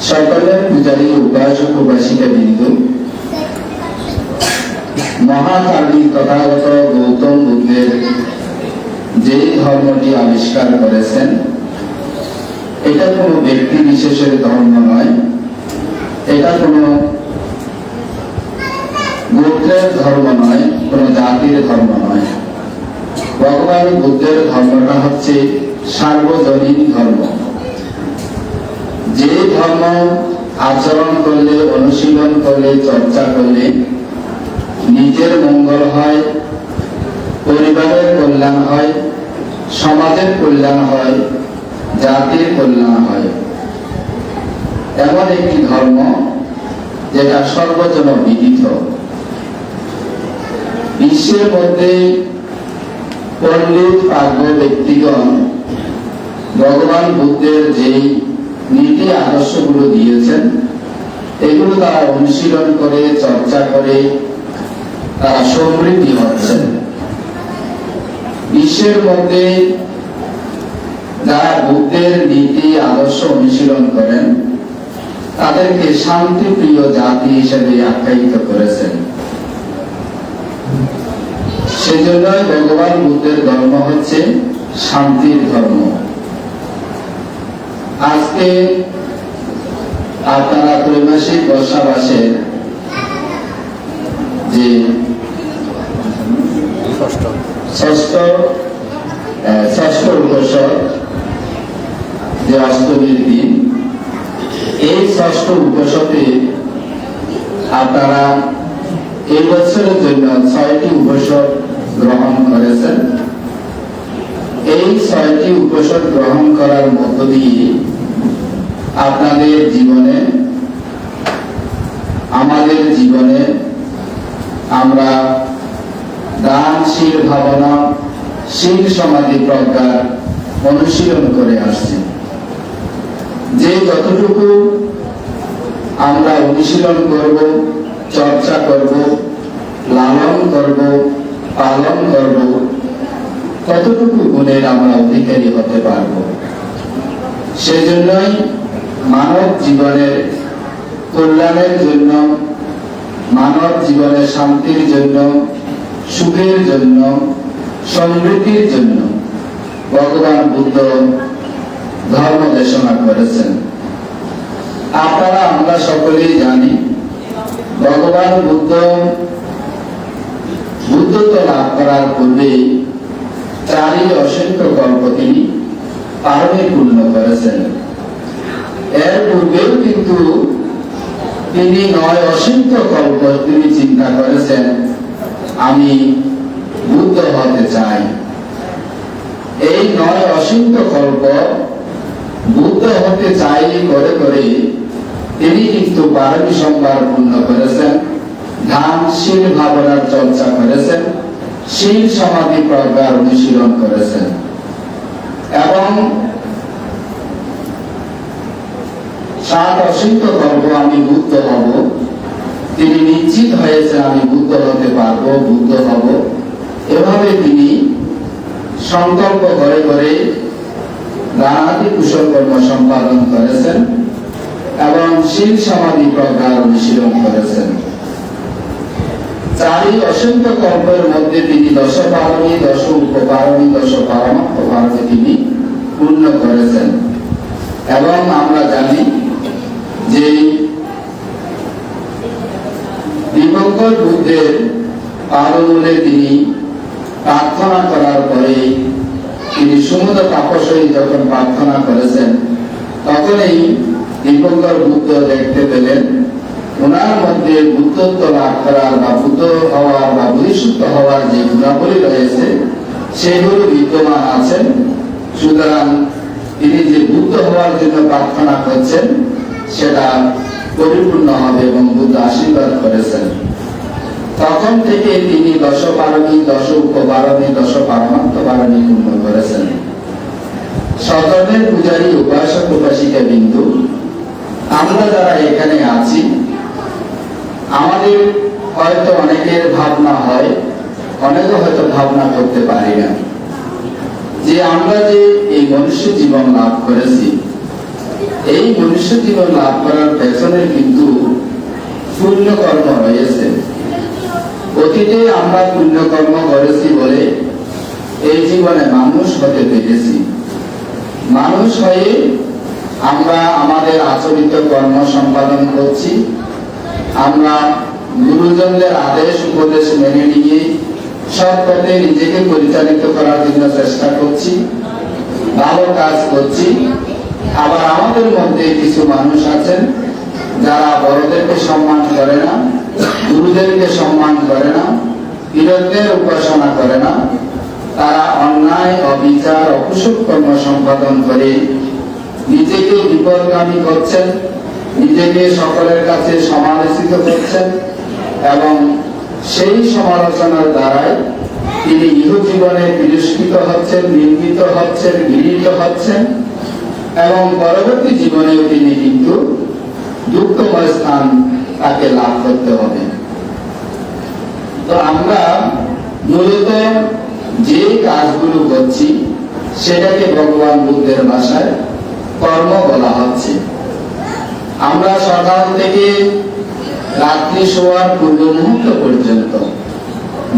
সকলের পূজারী উপাসক উপাসিকা বিন্দু মহাকালী তথাগত গৌতম বুদ্ধের যে ধর্মটি আবিষ্কার করেছেন, এটা কোনো ব্যক্তি বিশেষের ধর্ম নয়, এটা কোনো গোত্রের ধর্ম নয়, কোনো জাতির ধর্ম নয়। ভগবান বুদ্ধের ধর্মটা হচ্ছে সার্বজনীন ধর্ম। যে ধর্ম আচরণ করলে, অনুশীলন করলে, চর্চা করলে নিজের মঙ্গল হয়, পরিবারের কল্যাণ হয়, সমাজের কল্যাণ হয়, জাতির কল্যাণ হয়। এমন একটি ধর্ম যেটা সর্বজন বিদিত বিশ্বের মধ্যে পণ্ডিত পাগ্য ব্যক্তিগণ ভগবান বুদ্ধের যেই নীতি আদর্শগুলো দিয়েছেন। এগুলো তারা অনুশীলন করে, চর্চা করে, তারা সমৃদ্ধি হচ্ছেন। বিশ্বের মধ্যে যারা বুদ্ধের নীতি, আদর্শ অনুশীলন করেন, তাদেরকে শান্তিপ্রিয় জাতি হিসেবে আখ্যায়িত করেছেন। সেজন্যই ভগবান বুদ্ধের ধর্ম হচ্ছে শান্তির ধর্ম। আজকে আপনারা ত্রৈমাসিক বর্ষাবাসের যে ষষ্ঠ। ষষ্ঠ উপসর যে অষ্টমীর দিন এই ষষ্ঠ উপসতে আপনারা এই বছরের জন্য ছয়টি উপসর গ্রহণ করেছেন। এই ছয়টি উপসর গ্রহণ করার মধ্য দিয়ে আপনাদের জীবনে, আমাদের জীবনে আমরা দানশীল ভাবনা, শীল সমাধি প্রজ্ঞার অনুশীলন করে আসছি। যে যতটুকু আমরা অনুশীলন করব, চর্চা করব, লালন করব, পালন করব কতটুকু গুণের আমরা অধিকারী হতে পারব। সেজন্যই মানব জীবনের কল্যাণের জন্য, মানব জীবনের শান্তির জন্য, সুখের জন্য, সমৃদ্ধির জন্য ভগবান বুদ্ধ ধর্ম দেশনা করেছেন। আপনারা, আমরা সকলেই জানি, ভগবান বুদ্ধ, বুদ্ধত্ব লাভ করার পূর্বে চারি অসংখ্য কল্প তিনি পারমে পূর্ণ করেছেন। এর পূর্বেও কিন্তু তিনি নয় অসংখ্য কল্প তিনি চিন্তা করেছেন, আমি বুদ্ধ হতে চাই। এই নয় অসংখ্য গল্প বুদ্ধ হতে চাই করে করে তিনি কিন্তু বারোটি সোমবার পূর্ণ করেছেন ধান শীল ভাবনার চর্চা করেছেন। শীল সমাধি প্রজ্ঞার অনুশীলন করেছেন। এবং সাত অসংখ্য কল্প আমি বুদ্ধ হব। তিনি নিশ্চিত হয়েছে আমি বুদ্ধ হতে পারব, বুদ্ধ হব। এভাবে তিনি সংকল্প করে করে নানাদি কুশল কর্ম সম্পাদন করেছেন এবং শীল সমাধি প্রজ্ঞার অনুশীলন করেছেন। চারি অসংখ্য কল্পের মধ্যে তিনি দশ পারণী, দশ উপপারণী, দশ পারমাত্ম পারণী তিনি পূর্ণ করেছেন। এবং আমরা জানি যে দিবঙ্কর বুদ্ধের পাদমূলে তিনি প্রার্থনা করার পরে তিনি সমুদ্র তাপসই যখন প্রার্থনা করেছেন, তখনই দীপঙ্কর বুদ্ধ দেখতে পেলেন ওনার মধ্যে বুদ্ধত্ব লাভ করার বা বুদ্ধ হওয়ার বা বহিষ্কৃত হওয়ার যে গুণাবলী রয়েছে, সেগুলো বিদ্যমান আছেন। সুতরাং তিনি যে বুদ্ধ হওয়ার জন্য প্রার্থনা করছেন, সেটা পরিপূর্ণ হবে এবং বুদ্ধ আশীর্বাদ করেছেন। তখন থেকে তিনি দশ পারণী দশ উপপারণী দশ পারমাত্ম পারণী পূর্ণ করেছেন। সদনের পূজারী উপাসক উপাসিকা বিন্দু, আমরা যারা এখানে আছি আমাদের হয়তো অনেকের ভাবনা হয়, অনেকে হয়তো ভাবনা করতে পারি না। যে আমরা যে এই মনুষ্য জীবন লাভ করেছি, এই মনুষ্য জীবন লাভ করার পেছনে কিন্তু পুণ্যকর্ম রয়েছে। অতীতে আমরা পুণ্যকর্ম করেছি বলে এই জীবনে মানুষ হতে পেরেছি মানুষ হয়ে আমরা আমাদের আচরিত কর্ম সম্পাদন করছি। আমরা গুরুজনদের আদেশ উপদেশ মেনে নিয়ে সৎ পথে নিজেকে পরিচালিত করার জন্য চেষ্টা করছি, ভালো কাজ করছি। আবার আমাদের মধ্যে কিছু মানুষ আছেন যারা বড়দেরকে সম্মান করে না, গুরুদেরকে সম্মান করে না বীরত্বের উপাসনা করে না। তারা অন্যায়, অবিচার, অকুশল কর্ম সম্পাদন করে নিজেকে বিপদগামী করছেন। নিজেকে সকলের কাছে সমালোচিত করছেন এবং সেই সমালোচনার দ্বারাই তিনি ইহ জীবনে তিরস্কৃত হচ্ছেন, নিন্দিত হচ্ছেন ঘৃণিত হচ্ছেন এবং পরবর্তী জীবনেও তিনি কিন্তু দুঃখময় স্থান তাকে লাভ করতে হবে। তো আমরা মূলত যে কাজগুলো করছি, সেটাকে ভগবান বুদ্ধের ভাষায় কর্ম বলা হচ্ছে। আমরা সকাল থেকে রাত্রি শোয়ার পূর্ব মুহূর্ত পর্যন্ত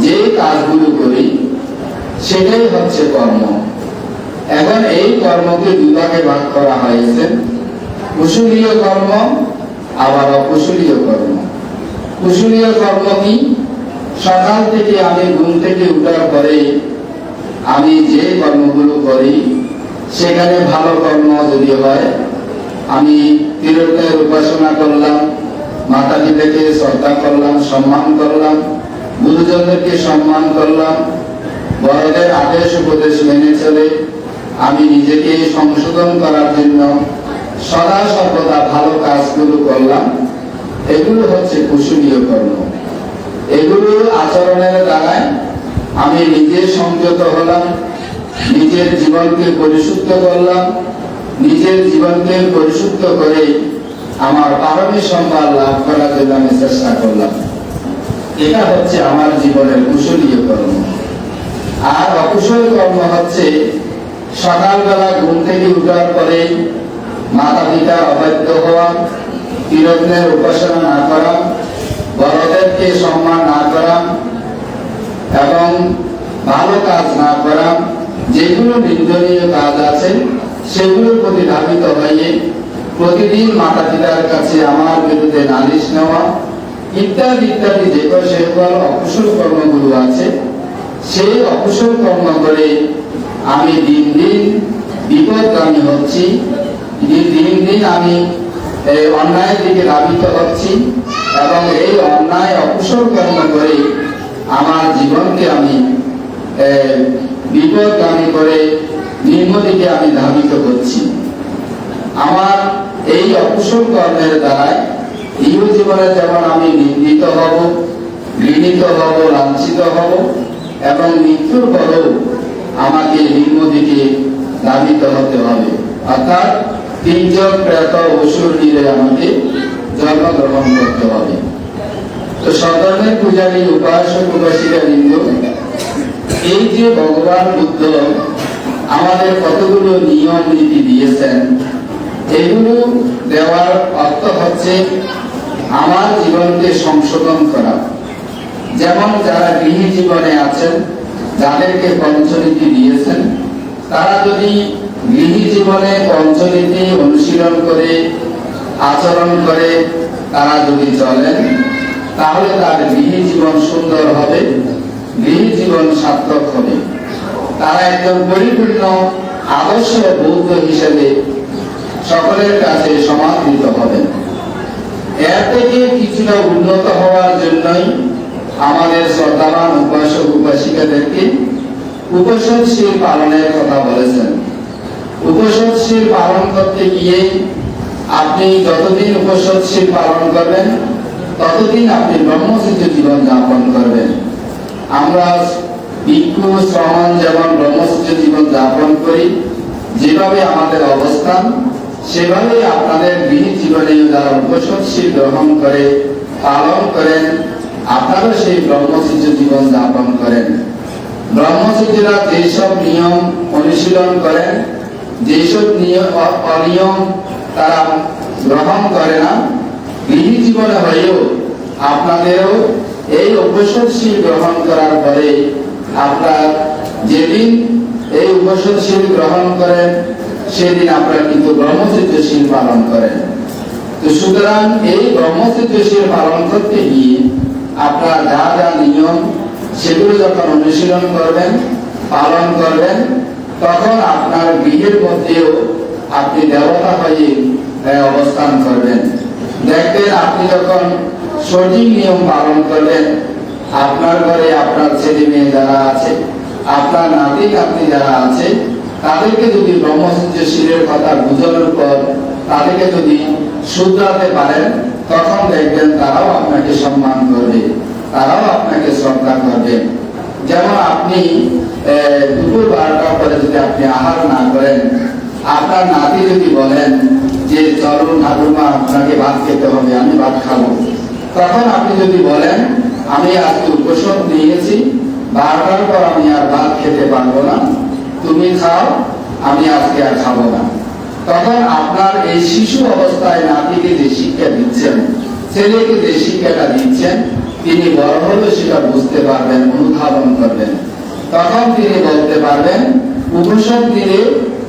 যে কাজগুলো করি, সেটাই হচ্ছে কর্ম। এখন এই কর্মকে দুভাগে ভাগ করা হয়েছে। কুশলীয় কর্ম, আবার অকুশলীয় কর্ম। কুশলীয় কর্ম কি? সকাল থেকে আমি ঘুম থেকে উঠার পরে আমি যে কর্মগুলো করি, সেখানে ভালো কর্ম যদি হয় আমি তিরত্বের উপাসনা করলাম মাতা পিতাকে শ্রদ্ধা করলাম, সম্মান করলাম, গুরুজনদেরকে সম্মান করলাম, বড়দের আদেশ উপদেশ মেনে চলে আমি নিজেকে সংশোধন করার জন্য সদা সর্বদা ভালো কাজগুলো করলাম। এগুলো হচ্ছে কুশলীয় কর্ম। এগুলো আচরণের দ্বারায় আমি নিজে সংযত হলাম, নিজের জীবনকে পরিশুদ্ধ করলাম নিজের জীবনকে পরিশুদ্ধ করে আমার পারমী সম্মান লাভ করার জন্য আমি চেষ্টা করলাম। এটা হচ্ছে আমার জীবনের কুশলীয় কর্ম। আর অকুশল কর্ম হচ্ছে সকালবেলা ঘুম থেকে উঠার পরে মাতা পিতার অবাধ্য হওয়া তিরত্নের উপাসনা না করা, বড়দেরকে সম্মান না করা এবং ভালো কাজ না করা, যেগুলো নিন্দনীয় কাজ আছে সেগুলোর প্রতি ধাবিত হয়ে প্রতিদিন মাতা পিতার কাছে আমার বিরুদ্ধে নালিশ নেওয়া, ইত্যাদি ইত্যাদি যে সকল অকুশল কর্মগুলো আছে, সেই অকুশল কর্ম করে আমি দিন দিন বিপদগামী হচ্ছি, দিন দিন আমি অন্যায়ের দিকে ধাবিত হচ্ছি এবং এই অন্যায় অকুশল কর্ম করে আমার জীবনকে আমি বিপদগামী করে নিম্ন দিকে আমি ধাবিত করছি। আমার এই অকুশল কর্মের দ্বারায় ইহ জীবনে যেমন আমি নিন্দিত হব, ঘৃণিত হব, লাঞ্ছিত হব, এবং মৃত্যুর পরেও আমাকে নিম্ন দিকে ধাবিত হতে হবে। অর্থাৎ তিনজন প্রেত অসুর নিয়ে আমাকে জন্মগ্রহণ করতে হবে। তো সদর্মের পূজারী, উপাসক উপাসিকা বৃন্দ এই যে ভগবান বুদ্ধ আমাদের কতগুলো নিয়ম নীতি দিয়েছেন, এগুলো দেওয়ার অর্থ হচ্ছে আমার জীবনকে সংশোধন করা। যেমন যারা গৃহী জীবনে আছেন, যাদেরকে পঞ্চনীতি দিয়েছেন, তারা যদি গৃহী জীবনে পঞ্চনীতি অনুশীলন করে, আচরণ করে, তারা যদি চলেন, তাহলে তার গৃহী জীবন সুন্দর হবে, গৃহী জীবন সার্থক হবে। তারা একদম পরিপূর্ণ আদর্শ বৌদ্ধ হিসেবে সকলের কাছে সমাদৃত হবেন। এর থেকে কিছুটা উন্নত হওয়ার জন্যই আমাদের শ্রদ্ধাবান উপাসক উপাসিকাদেরকে উপসনশীল পালনের কথা বলেছেন। উপসনশীল পালন করতে গিয়ে আপনি যতদিন উপসনশীল পালন করবেন, ততদিন আপনি ব্রহ্মসিদ্ধ জীবন যাপন করবেন। আমরা ভিক্ষু শ্রমণ যেমন ব্রহ্মসূত্র জীবন যাপন করি, যেভাবে আমাদের অবস্থান সেভাবে আপনাদের গৃহ জীবনে যারা উপসৎশীল গ্রহণ করে, পালন করেন আপনারা সেই ব্রহ্মসূত্র জীবন যাপন করেন। ব্রহ্মসূত্ররা যেসব নিয়ম অনুশীলন করেন, যেসব নিয়ম অনিয়ম তারা গ্রহণ করে না, গৃহী জীবনে হয়েও আপনাদেরও এই অভ্যসনশীল গ্রহণ করার পরে আপনার যেদিন এই উপসনশীল গ্রহণ করেন, সেদিন আপনারা কিন্তু ব্রহ্মচিত্রশীল পালন করেন। তো সুতরাং এই ব্রহ্মচিত্রশীল পালন করতে গিয়ে আপনার যা যা নিয়ম, সেগুলো যখন অনুশীলন করবেন, পালন করবেন, তখন আপনার গৃহের মধ্যেও আপনি দেবতা হয়ে অবস্থান করবেন। দেখবেন আপনি যখন সঠিক নিয়ম পালন করবেন আপনার ঘরে আপনার ছেলে মেয়ে যারা আছে, আপনার নাতি নাতনি যারা আছে, তাদেরকে যদি ব্রহ্মসূত্র শিরের কথা বোঝানোর পর তাদেরকে যদি শুধরাতে পারেন, তখন দেখবেন তারাও আপনাকে সম্মান করবে, তারাও আপনাকে শ্রদ্ধা করবে। যেমন আপনি দুপুর বারোটার পরে যদি আপনি আহার না করেন, আপনার নাতি যদি বলেন যে, চলো ঠাকুরমা, আপনাকে ভাত খেতে হবে, আমি ভাত খাব। তখন আপনি যদি বলেন আমি আজকে উপসব নিয়েছি বারবার পর আমি আর ভাত খেতে পারব না। তুমি খাও, আমি আজকে আর খাব না। তখন আপনার এই শিশু অবস্থায় নাতিকে যে শিক্ষা দিচ্ছেন, ছেলেকে যে শিক্ষাটা দিচ্ছেন, তিনি বড় হলে সেটা বুঝতে পারবেন, অনুধাবন করবেন। তখন তিনি বলতে পারবেন উপসব দিলে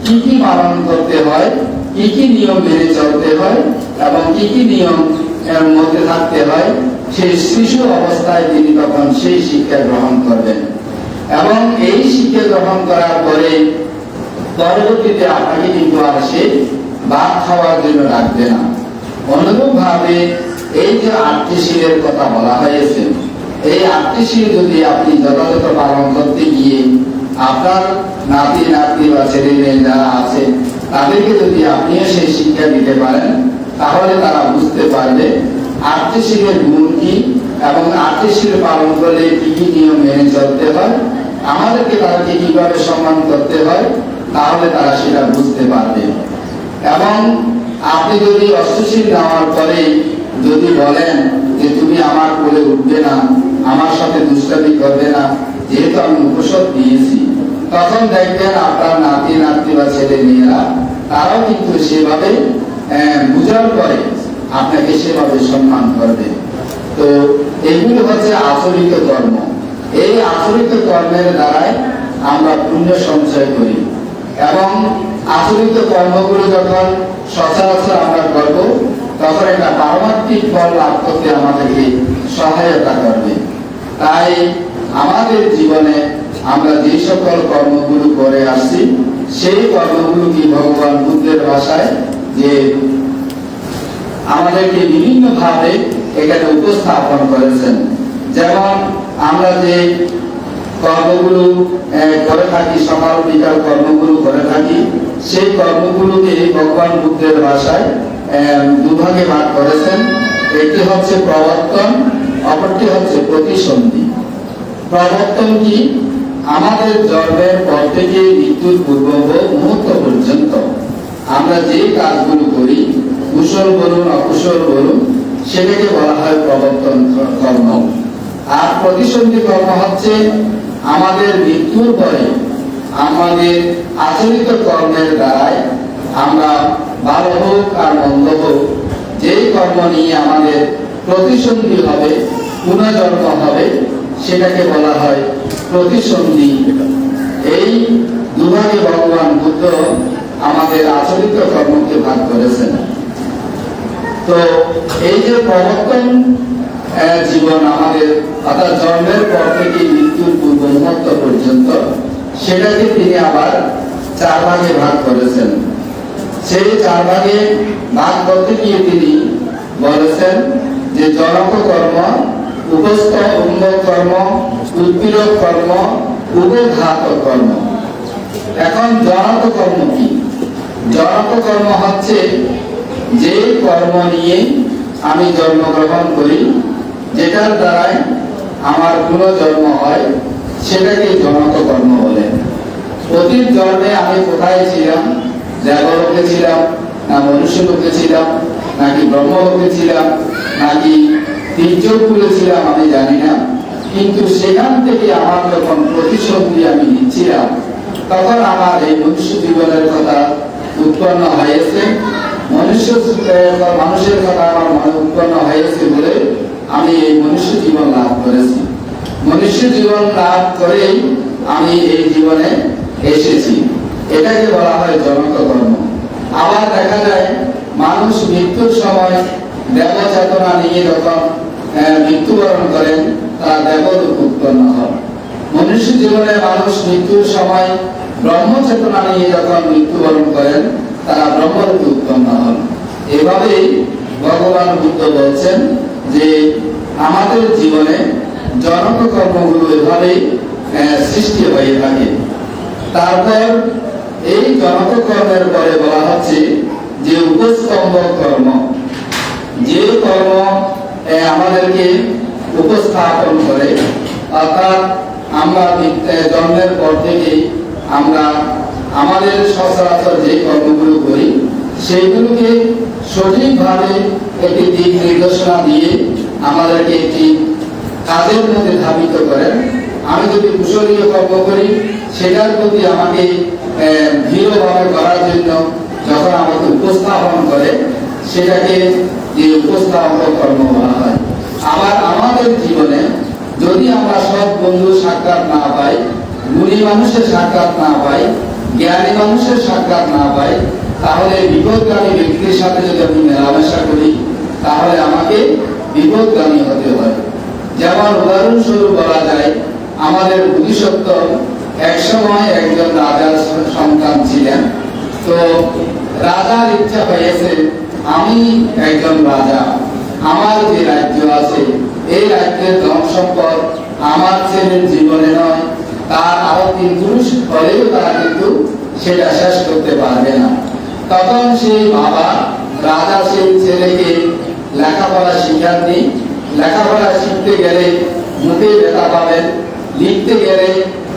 কি কি পালন করতে হয়, কি কি নিয়ম মেনে চলতে হয়, এবং কি কি নিয়ম এর মধ্যে থাকতে হয় সেই শিশু অবস্থায় তিনি তখন সেই শিক্ষা গ্রহণ করবেন। এবং এই শিক্ষা গ্রহণ করার পরে পরবর্তীতে আপনাকে কিন্তু আর সে ভাত খাওয়ার জন্য রাখবে না। অনুরূপ ভাবে এই যে আটটি কথা বলা হয়েছে, এই আটটি যদি আপনি যথাযথ পালন করতে গিয়ে আপনার নাতি নাতি বা ছেলে মেয়ে যারা আছে, তাদেরকে যদি আপনিও সেই শিক্ষা দিতে পারেন, তাহলে তারা বুঝতে পারবে আটটি গুণ কি এবং আটটি পালন করলে কি কি নিয়ম মেনে চলতে হয়? আমাদেরকে তাদেরকে কীভাবে সম্মান করতে হয়? তাহলে তারা সেটা বুঝতে পারবে। এবং আপনি যদি অষ্টশীল নেওয়ার পরে যদি বলেন যে তুমি আমার কোলে উঠবে না, আমার সাথে দুষ্টামি করবে না, যেহেতু আমি উপসব দিয়েছি, তখন দেখবেন আপনার নাতি নাতি বা ছেলে মেয়েরা তারাও কিন্তু সেভাবে বুঝার পরে আপনাকে সেভাবে সম্মান করবে। তো এগুলো হচ্ছে আচরিত কর্ম। এই আচরিত কর্মের দ্বারাই আমরা পুণ্য সঞ্চয় করি। এবং আচরিত কর্মগুলো যখন সচরাচর আমরা করব, তখন একটা পারমাত্মিক ফল লাভ করতে আমাদেরকে সহায়তা করবে। তাই আমাদের জীবনে আমরা যে সকল কর্মগুলো করে আসছি, সেই কর্মগুলো কি ভগবান বুদ্ধের ভাষায় যে আমাদেরকে বিভিন্ন ভাবে এখানে উপস্থাপন করেছেন। যেমন আমরা যে কর্মগুলো করে থাকি বিকাল কর্মগুলো করে থাকি, সেই কর্মগুলোকে ভগবান বুদ্ধের ভাষায় দুভাগে ভাগ করেছেন। একটি হচ্ছে প্রবর্তন, অপরটি হচ্ছে প্রতিসন্ধি। প্রবর্তন কি? আমাদের জন্মের পর থেকে মৃত্যুর পূর্ব মুহূর্ত পর্যন্ত আমরা যে কাজগুলো করি কুশল বলুন, অকুশল বলুন, সেটাকে বলা হয় প্রবর্তন কর্ম। আর প্রতিসন্ধি কর্ম হচ্ছে আমাদের মৃত্যুর পরে আমাদের আচরিত কর্মের দ্বারাই আমরা ভালো হোক আর মন্দ হোক, যেই কর্ম নিয়ে আমাদের প্রতিসন্ধি হবে, পুনর্জন্ম হবে, সেটাকে বলা হয় প্রতিসন্ধি। এই দুভাগে ভগবান বুদ্ধ আমাদের আচরিত কর্মকে ভাগ করেছেন। তো এই যে প্রবর্তন জীবন আমাদের, অর্থাৎ জন্মের পর থেকে মৃত্যুর পূর্ব মুহূর্ত পর্যন্ত সেটাকে তিনি আবার চার ভাগে ভাগ করেছেন। সেই চার ভাগে ভাগ করতে গিয়ে তিনি বলেছেন যে জনক কর্ম, উপস্থ অঙ্গ কর্ম, উৎপীড়ক কর্ম, উপঘাত কর্ম। এখন জনক কর্ম কি? জনক কর্ম হচ্ছে যে কর্ম নিয়ে আমি জন্মগ্রহণ করি, যেটার দ্বারাই আমার পুনর্জন্ম হয় সেটাকে জনক কর্ম বলে। অতীত জন্মে আমি কোথায় ছিলাম? দেবলোকে ছিলাম, না মনুষ্য লোকে ছিলাম, নাকি ব্রহ্মলোকে ছিলাম, নাকি তীর্যকুলে ছিলাম, আমি জানি না। কিন্তু সেখান থেকে আমার যখন প্রতিসন্ধি আমি নিচ্ছিলাম, তখন আমার এই মনুষ্য জীবনের কথা উৎপন্ন হয়েছে। মানুষের কথা আমি এই মনুষ্য জীবন লাভ করেছি। মনুষ্য জীবন লাভ করেই আমি এই জীবনে এসেছি। এটাকে বলা হয় জনক কর্ম। আবার দেখা যায়, মানুষ মৃত্যুর সময় দেব চেতনা নিয়ে যখন মৃত্যুবরণ করেন, তারা দেবদূত উৎপন্ন হয়। মনুষ্য জীবনে মানুষ মৃত্যুর সময় ব্রহ্ম চেতনা নিয়ে যখন মৃত্যুবরণ করেন তারা ব্রহ্মরূপে উৎপন্ন হন। এভাবেই ভগবান বুদ্ধ বলছেন যে, আমাদের জীবনে জনক কর্মগুলো এভাবেই সৃষ্টি হয়ে থাকে। তারপর এই জনক কর্মের পরে বলা হচ্ছে যে উপস্তম্ভ কর্ম। যে কর্ম আমাদেরকে উপস্থাপন করে, অর্থাৎ আমরা জন্মের পর থেকে আমরা আমাদের সচরাচর যে কর্মগুলো করি, সেইগুলোকে সঠিকভাবে একটি দিক নির্দেশনা দিয়ে আমাদেরকে একটি কাজের মধ্যে ধাবিত করেন। আমি যদি কুশলীয় কর্ম করি, সেটার প্রতি আমাকে দৃঢ়ভাবে করার জন্য যখন আমাকে উপস্থাপন করে, সেটাকে যে উপস্থাপন কর্ম বলা হয়। আবার আমাদের জীবনে যদি আমরা সব বন্ধু সাক্ষাৎ না পাই, গুণী মানুষের সাক্ষাৎ না পাই জ্ঞানী মানুষের সাক্ষাৎ না পাই, তাহলে বিপদগামী ব্যক্তির সাথে যদি আমি মেলামেশা করি, তাহলে আমাকে বিপদগামী হতে হয়। যেমন উদাহরণস্বরূপ বলা যায়, আমাদের বুদ্ধিসত্ত্ব একসময় একজন রাজার সন্তান ছিলেন। তো রাজার ইচ্ছা হয়েছে, আমি একজন রাজা, আমার যে রাজ্য আছে, এই রাজ্যের ধন সম্পদ আমার ছেলের জীবনে নয় তার আরও তিন পুরুষ হলেও তারা কিন্তু সেটা শেষ করতে পারবে না। তখন সেই বাবা, রাজা সেই ছেলেকে লেখাপড়া দিই লেখাপড়া শিখতে গেলে মুখে ব্যথা পাবেন, লিখতে গেলে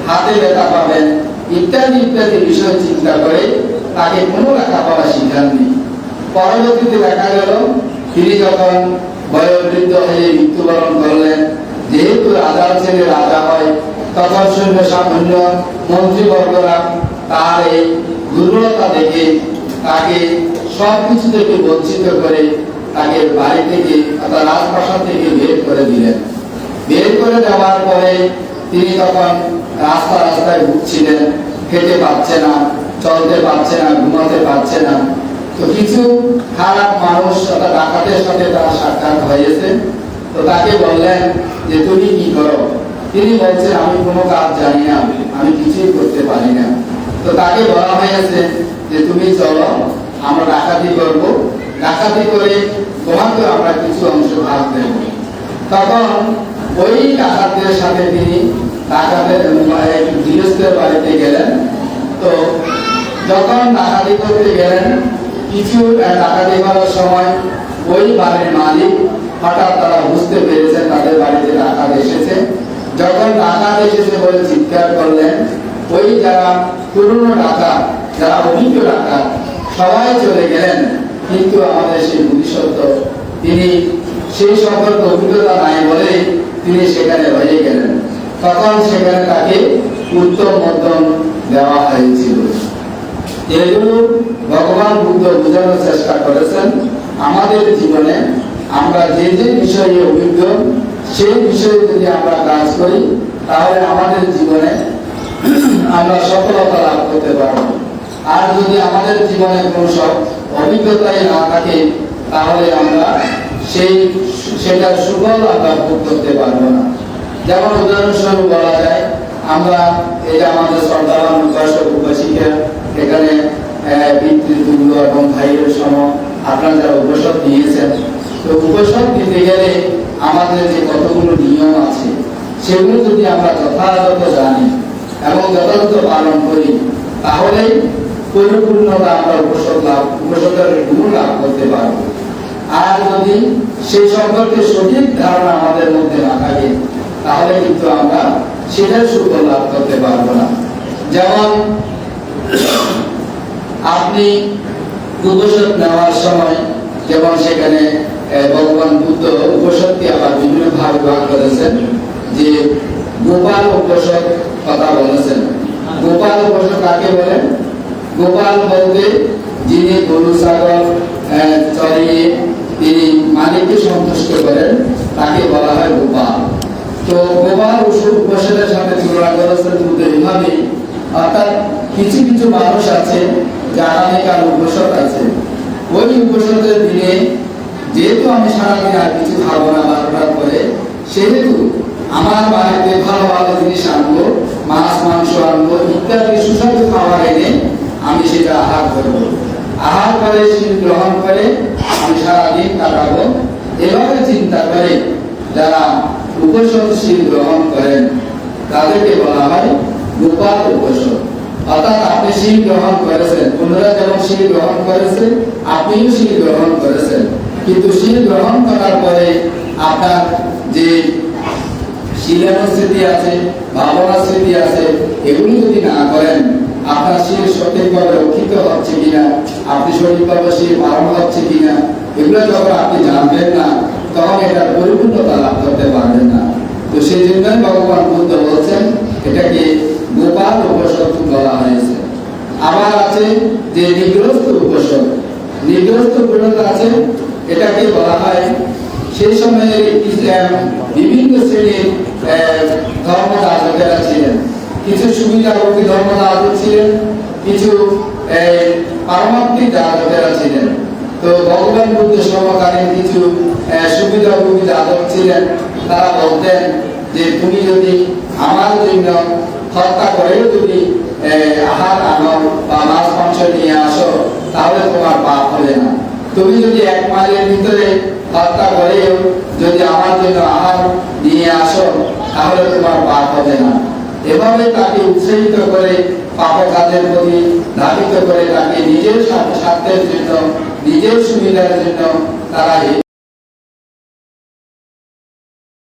হাতে ব্যথা পাবেন, ইত্যাদি ইত্যাদি বিষয় চিন্তা করে তাকে কোনো লেখাপড়া শিখাননি। পরবর্তীতে দেখা গেল, তিনি যখন বয়োবৃদ্ধ হয়ে মৃত্যুবরণ করলেন, যেহেতু রাজার ছেলে রাজা হয় তখন সৈন্য সামান্য মন্ত্রীবর্গরা তার এই দুর্বলতা দেখে তাকে সব থেকে বঞ্চিত করে তাকে বাড়ি থেকে অর্থাৎ রাজপ্রাসাদ থেকে বের করে দিলেন। বের করে দেওয়ার পরে তিনি তখন রাস্তা রাস্তায় ঘুরছিলেন, খেতে পাচ্ছে না, চলতে পারছে না, ঘুমাতে পারছে না। তো কিছু খারাপ মানুষ অর্থাৎ ডাকাতের সাথে তার সাক্ষাৎ হয়েছে। তো তাকে বললেন যে, তুমি কি করো? তিনি বলছেন, আমি কোনো কাজ জানি না, আমি কিছুই করতে পারি না। তো তাকে বলা হয়েছে যে, তুমি চলো, আমরা ডাকাতি করব। ডাকাতি করে তোমাকে আমরা কিছু অংশ ভাগ দেব। তখন ওই ডাকাতদের সাথে তিনি ডাকাতের গৃহস্থের বাড়িতে গেলেন। তো যখন ডাকাতি করতে গেলেন, কিছু ডাকাতি করার সময় ওই বাড়ির মালিক হঠাৎ তারা বুঝতে পেরেছেন, তাদের বাড়িতে ডাকাত এসেছে। যখন ডাকাত এসেছে বলে চিৎকার করলেন, ওই যারা পুরনো ডাকাত যারা অভিজ্ঞ ডাকাত সবাই চলে গেলেন। কিন্তু আমাদের সেই বুদ্ধিসত্ত্ব, তিনি সেই সম্পর্কে অভিজ্ঞতা নাই বলে তিনি সেখানে রয়ে গেলেন। তখন সেখানে তাকে উত্তম মধ্যম দেওয়া হয়েছিল। এগুলো ভগবান বুদ্ধ বোঝানোর চেষ্টা করেছেন, আমাদের জীবনে আমরা যে যে বিষয়ে অভিজ্ঞ সেই বিষয়ে যদি আমরা কাজ করি, তাহলে আমাদের জীবনে আমরা সফলতা লাভ করতে পারব। আর যদি আমাদের জীবনে কোনো সব অভিজ্ঞতাই না থাকে, তাহলে আমরা সেই, সেটার সুফল আমরা ভোগ করতে পারব না। যেমন উদাহরণস্বরূপ বলা যায়, আমরা এটা আমাদের সর্দার উপাসক এখানে পিতৃতুল্য এবং ভাইয়ের সম আপনারা যারা উপসব নিয়েছেন তো উপসব দিতে গেলে আমাদের যে কতগুলো নিয়ম আছে, সেগুলো যদি আমরা যথাযথ জানি এবং যথাযথ পালন করি তাহলে পরিপূর্ণতা আমরা উপসব লাভ উপসবের গুণ লাভ করতে পারব। আর যদি সেই সম্পর্কে সঠিক ধারণা আমাদের মধ্যে না থাকে, তাহলে কিন্তু আমরা সেটার সুফল লাভ করতে পারব না। যেমন আপনি উপসদ নেওয়ার সময়, যেমন সেখানে ভগবান বুদ্ধ উপসদকে আবার বিভিন্ন ভাগ ভাগ করেছেন, যে গোপাল উপসদ কথা বলেছেন। গোপাল উপসদ কাকে বলেন গোপাল বলতে যিনি গরু, ছাগল চড়িয়ে তিনি মালিককে সন্তুষ্ট করেন, তাকে বলা হয় গোপাল। তো গোপাল উপসেদের সাথে তুলনা করেছেন কিন্তু এইভাবে, অর্থাৎ কিছু কিছু মানুষ আছে জানানিকার উপসদ আছে। ওই উপসদের দিনে যেহেতু আমি সারাদিন আর কিছু খাব না বারোটার পরে সেহেতু আমার বাড়িতে ভালো ভালো জিনিস আনব, মাছ, মাংস আনব, ইত্যাদি সুস্বাদু খাবার এনে আমি সেটা আহার করব। আহার করে শীল গ্রহণ করে আমি সারাদিন কাটাবো। এভাবে চিন্তা করে যারা উপসদশীল গ্রহণ করেন, তাদেরকে বলা হয় গোপাল উপসদ অর্থাৎ আপনি শীল গ্রহণ করেছেন অন্যরা যেমন শীল গ্রহণ করেছে, আপনিও শীল গ্রহণ করেছেন। কিন্তু শীল গ্রহণ করার পরে আপনার যে শিলানো স্মৃতি আছে ভাবনা স্মৃতি আছে, এগুলো যদি না করেন, আপনার শীল সঠিকভাবে রক্ষিত হচ্ছে কিনা, আপনি সঠিকভাবে শীল পালন হচ্ছে কিনা, এগুলো যখন আপনি জানবেন না, তখন এটা পরিপূর্ণতা লাভ করতে পারবেন না। তো সেই জন্যই ভগবান বুদ্ধ বলছেন, এটাকে গোপাল উপসদ বলা হয়েছে। আবার আছে যে নিগ্রস্ত উপসদ নিগ্রস্ত উপসদ আছে এটাকে বলা হয় সেই সময়ে বিভিন্ন শ্রেণির ধর্ম যাজকেরা ছিলেন। কিছু সুবিধাভোগী ধর্ম যাজক ছিলেন কিছু পারমাত্মিক যাজকেরা ছিলেন। তো ভগবান বুদ্ধ সমকালীন কিছু সুবিধাভোগী যাজক ছিলেন। তারা বলতেন যে তুমি যদি আমার জন্য হত্যা করেও যদি আহ, আহার আনো বা মাছ মাংস নিয়ে আসো তাহলে তোমার পাপ হবে না। তুমি যদি এক মাইলের ভিতরে হত্যা করেও যদি আমার জন্য আহার নিয়ে আসো, তাহলে তোমার পাপ হবে না। এভাবে তাকে উৎসাহিত করে পাপ কাজের প্রতি ধাবিত করে তাকে নিজের স্বার্থের জন্য, নিজের সুবিধার জন্য তারা